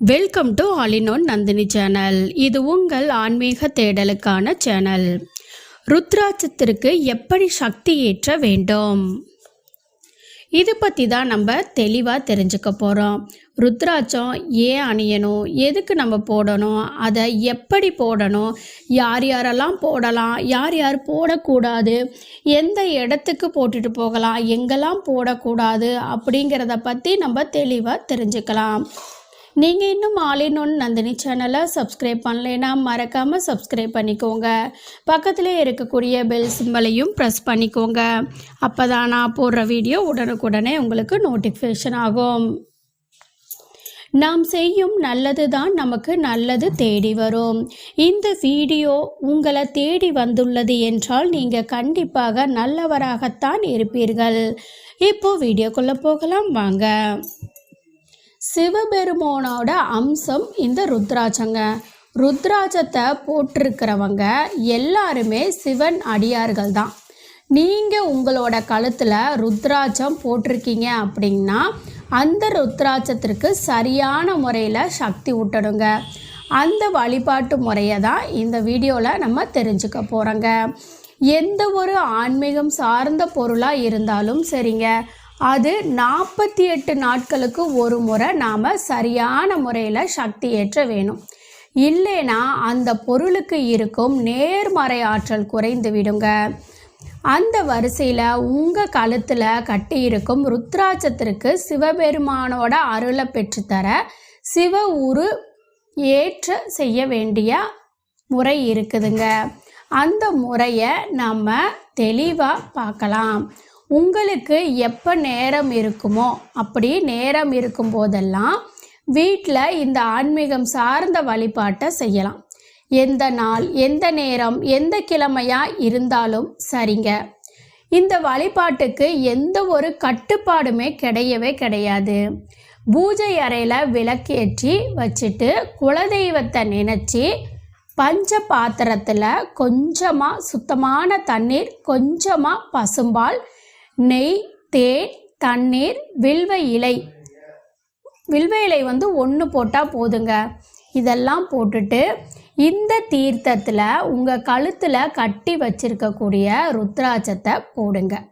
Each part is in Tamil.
வெல்கம் டு ஆலினோன் நந்தினி சேனல் இது உங்கள் ஆன்மீக தேடலுக்கான சேனல் ருத்ராட்சத்திற்கு எப்படி சக்தி ஏற்ற வேண்டும்? இது பற்றி தான் நம்ம தெளிவாக தெரிஞ்சுக்க போகிறோம் ருத்ராட்சம் ஏன் அணியணும்? எதுக்கு நம்ம போடணும்? அதை எப்படி போடணும்? யார் யாரெல்லாம் போடலாம்? யார் யார் போடக்கூடாது? எந்த இடத்துக்கு போட்டுட்டு போகலாம்? எங்கெல்லாம் போடக்கூடாது? அப்படிங்கிறத பற்றி நம்ம தெளிவாக தெரிஞ்சுக்கலாம். நீங்கள் இன்னும் ஆலின் ஒன் நந்தினி சேனலை சப்ஸ்கிரைப் பண்ணலைன்னா மறக்காமல் சப்ஸ்கிரைப் பண்ணிக்கோங்க. பக்கத்தில் இருக்கக்கூடிய பெல் சிம்பலையும் ப்ரெஸ் பண்ணிக்கோங்க. அப்போ தான் நான் போடுற வீடியோ உடனுக்குடனே உங்களுக்கு நோட்டிஃபிகேஷன் ஆகும். நாம் செய்யும் நல்லது தான் நமக்கு நல்லது தேடி வரும். இந்த வீடியோ உங்களை தேடி வந்துள்ளது என்றால் நீங்கள் கண்டிப்பாக நல்லவராகத்தான் இருப்பீர்கள். இப்போ வீடியோக்குள்ளே போகலாம். வாங்க. சிவபெருமானோட அம்சம் இந்த ருத்ராட்சங்க. ருத்ராட்சத்தை போட்டிருக்கிறவங்க எல்லாருமே சிவன் அடியார்கள் தான். நீங்கள் உங்களோட கழுத்தில் ருத்ராட்சம் போட்டிருக்கீங்க அப்படின்னா அந்த ருத்ராட்சத்திற்கு சரியான முறையில் சக்தி ஊட்டணுங்க. அந்த வழிபாட்டு முறையை தான் இந்த வீடியோவில் நம்ம தெரிஞ்சுக்க போகிறோங்க எந்த ஒரு ஆன்மீகம் சார்ந்த பொருளாக இருந்தாலும் சரிங்க. அது நாற்பத்தி எட்டு நாட்களுக்கு ஒரு முறை நாம் சரியான முறையில் சக்தி ஏற்ற வேணும். இல்லைனா அந்த பொருளுக்கு இருக்கும் நேர்மறை ஆற்றல் குறைந்து விடுங்க. அந்த வரிசையில் உங்கள் கழுத்தில் கட்டியிருக்கும் ருத்ராட்சத்திற்கு சிவபெருமானோட அருளை பெற்றுத்தர சிவ உரு ஏற்ற செய்ய வேண்டிய முறை இருக்குதுங்க. அந்த முறையை நம்ம தெளிவாக பார்க்கலாம். உங்களுக்கு எப்போ நேரம் இருக்குமோ அப்படி நேரம் இருக்கும் போதெல்லாம் வீட்டில் இந்த ஆன்மீகம் சார்ந்த வழிபாட்டை செய்யலாம். எந்த நாள் எந்த நேரம் எந்த கிழமையாக இருந்தாலும் சரிங்க. இந்த வழிபாட்டுக்கு எந்த ஒரு கட்டுப்பாடுமே கிடையவே கிடையாது. பூஜை அறையில் விளக்கேற்றி வச்சுட்டு குலதெய்வத்தை நினச்சி பஞ்ச பாத்திரத்தில் கொஞ்சமாக சுத்தமான தண்ணீர் கொஞ்சமாக பசும்பால் நெய் தேன் தண்ணீர் வில்வ இலை. வில்வ இலை வந்து ஒன்று போட்டால் போதுங்க. இதெல்லாம் போட்டுட்டு இந்த தீர்த்தத்தில் உங்கள் கழுத்தில் கட்டி வச்சிருக்கக்கூடிய ருத்ராட்சத்தை போடுங்க.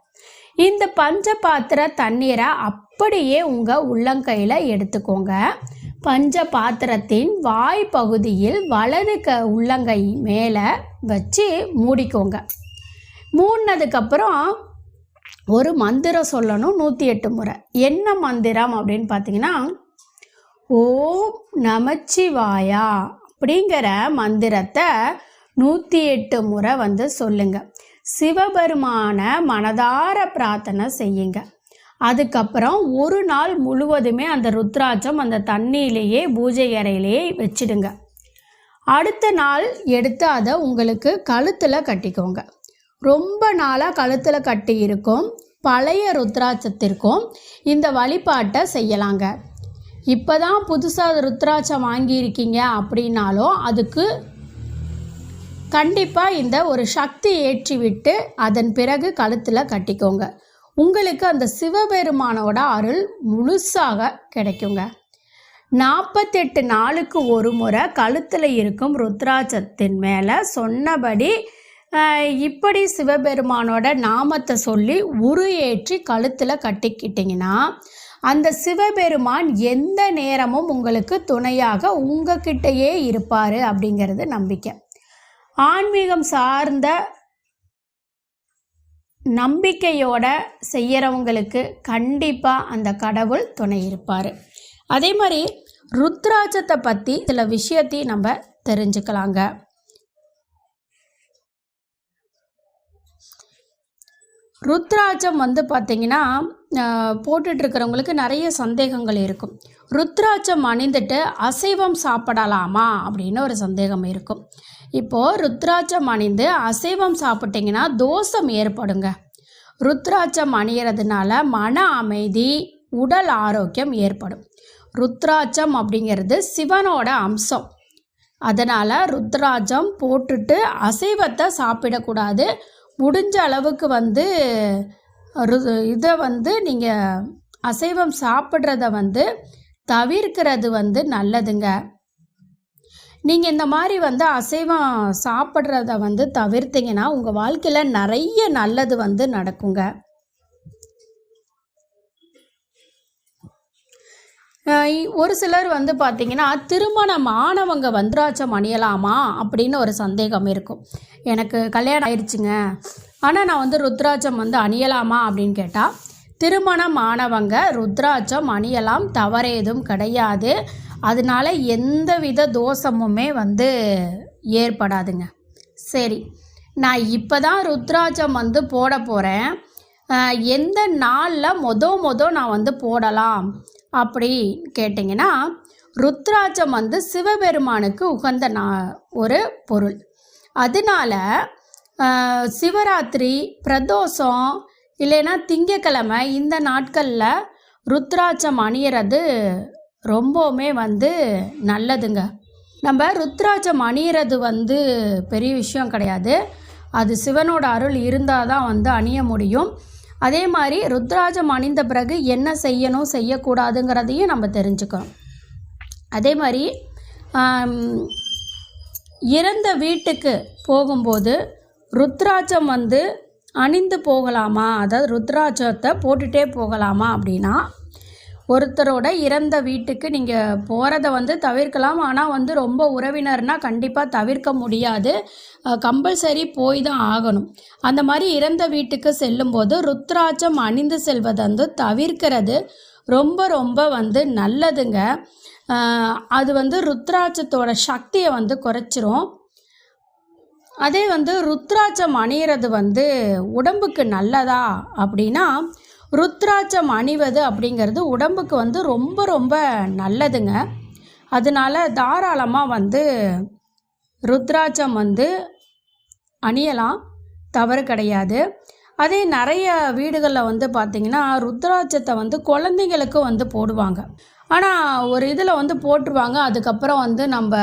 இந்த பஞ்ச பாத்திர தண்ணீரை அப்படியே உங்கள் உள்ளங்கையில் எடுத்துக்கோங்க. பஞ்ச பாத்திரத்தின் வாய் பகுதியில் வலது க உள்ளங்கை மேலே வச்சு மூடிக்கோங்க. மூடினதுக்கப்புறம் ஒரு மந்திரம் சொல்லணும் நூற்றி எட்டு முறை. என்ன மந்திரம் அப்படின்னு பார்த்தீங்கன்னா ஓம் நமச்சிவாயா அப்படிங்கிற மந்திரத்தை நூற்றி எட்டு முறை வந்து சொல்லுங்க. சிவபெருமான மனதார பிரார்த்தனை செய்யுங்க. அதுக்கப்புறம் ஒரு நாள் முழுவதுமே அந்த ருத்ராட்சம் அந்த தண்ணியிலேயே பூஜை அறையிலேயே வச்சிடுங்க. அடுத்த நாள் எடுத்து அதை உங்களுக்கு கழுத்தில் கட்டிக்கோங்க. ரொம்ப நாளாக கழுத்தில் கட்டி இருக்கும் பழைய ருத்ராட்சத்திற்கும் இந்த வழிபாட்டை செய்யலாங்க. இப்போ தான் புதுசாக ருத்ராட்சம் வாங்கியிருக்கீங்க அப்படின்னாலும் அதுக்கு கண்டிப்பாக இந்த ஒரு சக்தி ஏற்றி விட்டு அதன் பிறகு கழுத்தில் கட்டிக்கோங்க. உங்களுக்கு அந்த சிவபெருமானோட அருள் முழுசாக கிடைக்குங்க. நாற்பத்தெட்டு நாளுக்கு ஒரு முறை கழுத்தில் இருக்கும் ருத்ராட்சத்தின் மேலே சொன்னபடி இப்படி சிவபெருமானோட நாமத்தை சொல்லி உரு ஏற்றி கழுத்தில் கட்டிக்கிட்டிங்கன்னா அந்த சிவபெருமான் எந்த நேரமும் உங்களுக்கு துணையாக உங்ககிட்டயே இருப்பார் அப்படிங்கிறது நம்பிக்கை. ஆன்மீகம் சார்ந்த நம்பிக்கையோட செய்கிறவங்களுக்கு கண்டிப்பாக அந்த கடவுள் துணை இருப்பார். அதே மாதிரி ருத்ராட்சத்தை பற்றி சில விஷயத்தையும் நம்ம தெரிஞ்சுக்கலாங்க. ருத்ராட்சம் வந்து பார்த்திங்கன்னா போட்டுட்ருக்கிறவங்களுக்கு நிறைய சந்தேகங்கள் இருக்கும். ருத்ராட்சம் அணிந்துட்டு அசைவம் சாப்பிடலாமா அப்படின்னு ஒரு சந்தேகம் இருக்கும். இப்போது ருத்ராட்சம் அணிந்து அசைவம் சாப்பிட்டிங்கன்னா தோஷம் ஏற்படுங்க. ருத்ராட்சம் அணியறதுனால மன அமைதி உடல் ஆரோக்கியம் ஏற்படும். ருத்ராட்சம் அப்படிங்கிறது சிவனோட அம்சம். அதனால் ருத்ராட்சம் போட்டுட்டு அசைவத்தை சாப்பிடக்கூடாது. முடிஞ்ச அளவுக்கு வந்து ரு இதை வந்து நீங்கள் அசைவம் சாப்பிட்றத வந்து தவிர்க்கிறது வந்து நல்லதுங்க. நீங்கள் இந்த மாதிரி வந்து அசைவம் சாப்பிட்றத வந்து தவிர்த்தீங்கன்னா உங்கள் வாழ்க்கையில் நிறைய நல்லது வந்து நடக்குங்க. ஒரு சிலர் வந்து பார்த்தீங்கன்னா திருமணம் ஆனவங்க வந்திராட்சம் அணியலாமா அப்படின்னு ஒரு சந்தேகம் இருக்கும். எனக்கு கல்யாணம் ஆயிடுச்சுங்க ஆனால் நான் வந்து ருத்ராட்சம் வந்து அணியலாமா அப்படின்னு கேட்டால் திருமணம் ஆனவங்க ருத்ராட்சம் அணியலாம் தவறேதும் கிடையாது. அதனால எந்த வித தோஷமுமே வந்து ஏற்படாதுங்க. சரி நான் இப்போ தான் ருத்ராட்சம் வந்து போட போகிறேன் எந்த நாளில் மொதல் மொதல் நான் வந்து போடலாம்? அப்படி கேட்டிங்கன்னா ருத்ராட்சம் வந்து சிவபெருமானுக்கு உகந்த நா ஒரு பொருள். அதனால சிவராத்திரி பிரதோஷம் இல்லைன்னா திங்கக்கிழமை இந்த நாட்களில் ருத்ராட்சம் அணியறது ரொம்பவுமே வந்து நல்லதுங்க. நம்ம ருத்ராட்சம் அணியறது வந்து பெரிய விஷயம் கிடையாது. அது சிவனோட அருள் இருந்தால் தான் வந்து அணிய முடியும். அதே மாதிரி ருத்ராஜம் அணிந்த பிறகு என்ன செய்யணும் செய்யக்கூடாதுங்கிறதையும் நம்ம தெரிஞ்சுக்கணும். அதே மாதிரி இறந்த வீட்டுக்கு போகும்போது ருத்ராட்சம் வந்து அணிந்து போகலாமா? அதாவது ருத்ராட்சத்தை போட்டுகிட்டே போகலாமா அப்படின்னா ஒருத்தரோட இறந்த வீட்டுக்கு நீங்கள் போகிறத வந்து தவிர்க்கலாம். ஆனால் வந்து ரொம்ப உறவினர்னால் கண்டிப்பாக தவிர்க்க முடியாது. கம்பல்சரி போய் தான் ஆகணும். அந்த மாதிரி இறந்த வீட்டுக்கு செல்லும்போது ருத்ராட்சம் அணிந்து செல்வதை வந்து தவிர்க்கிறது ரொம்ப ரொம்ப வந்து நல்லதுங்க. அது வந்து ருத்ராட்சத்தோட சக்தியை வந்து குறைச்சிரும். அதே வந்து ருத்ராட்சம் அணியிறது வந்து உடம்புக்கு நல்லதா அப்படின்னா ருத்ராட்சம் அணிவது அப்படிங்கிறது உடம்புக்கு வந்து ரொம்ப ரொம்ப நல்லதுங்க. அதனால தாராளமாக வந்து ருத்ராட்சம் வந்து அணியலாம். தவறு கிடையாது. அதே நிறைய வீடுகளில் வந்து பார்த்திங்கன்னா ருத்ராட்சத்தை வந்து குழந்தைங்களுக்கு வந்து போடுவாங்க. ஆனால் ஒரு இதில் வந்து போட்டுருவாங்க. அதுக்கப்புறம் வந்து நம்ம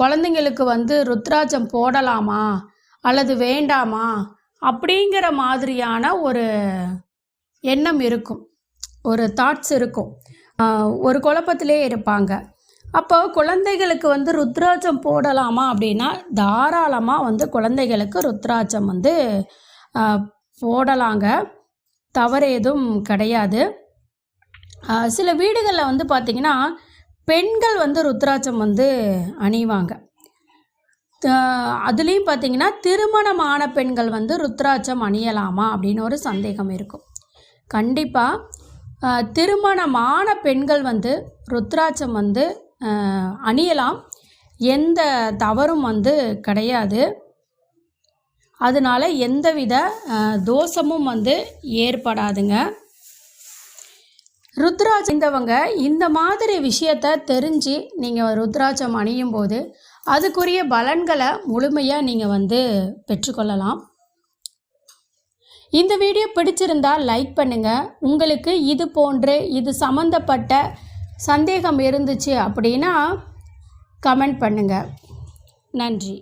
குழந்தைங்களுக்கு வந்து ருத்ராட்சம் போடலாமா? அல்லது வேண்டாமா? அப்படிங்கிற மாதிரியான ஒரு எண்ணம் இருக்கும். ஒரு தாட்ஸ் இருக்கும். ஒரு குழப்பத்திலே இருப்பாங்க. அப்போ குழந்தைகளுக்கு வந்து ருத்ராட்சம் போடலாமா அப்படின்னா தாராளமாக வந்து குழந்தைகளுக்கு ருத்ராட்சம் வந்து போடலாங்க. தவறு எதுவும் கிடையாது. சில வீடுகளில் வந்து பார்த்திங்கன்னா பெண்கள் வந்து ருத்ராட்சம் வந்து அணிவாங்க. அதுலேயும் பார்த்தீங்கன்னா திருமணமான பெண்கள் வந்து ருத்ராட்சம் அணியலாமா அப்படின்னு ஒரு சந்தேகம் இருக்கும். கண்டிப்பாக திருமணமான பெண்கள் வந்து ருத்ராட்சம் வந்து அணியலாம். எந்த தவறும் வந்து கிடையாது. அதனால எந்தவித தோஷமும் வந்து ஏற்படாதுங்க. ருத்ராட்சம் இந்தவங்க இந்த மாதிரி விஷயத்த தெரிஞ்சு நீங்கள் ருத்ராட்சம் அணியும் போது அதுக்குரிய பலன்களை முழுமையாக நீங்கள் வந்து பெற்றுக்கொள்ளலாம். இந்த வீடியோ பிடிச்சிருந்தா லைக் பண்ணுங்கள் உங்களுக்கு இது போன்று இது சம்மந்தப்பட்ட சந்தேகம் இருந்துச்சு அப்படின்னா கமெண்ட் பண்ணுங்கள் நன்றி.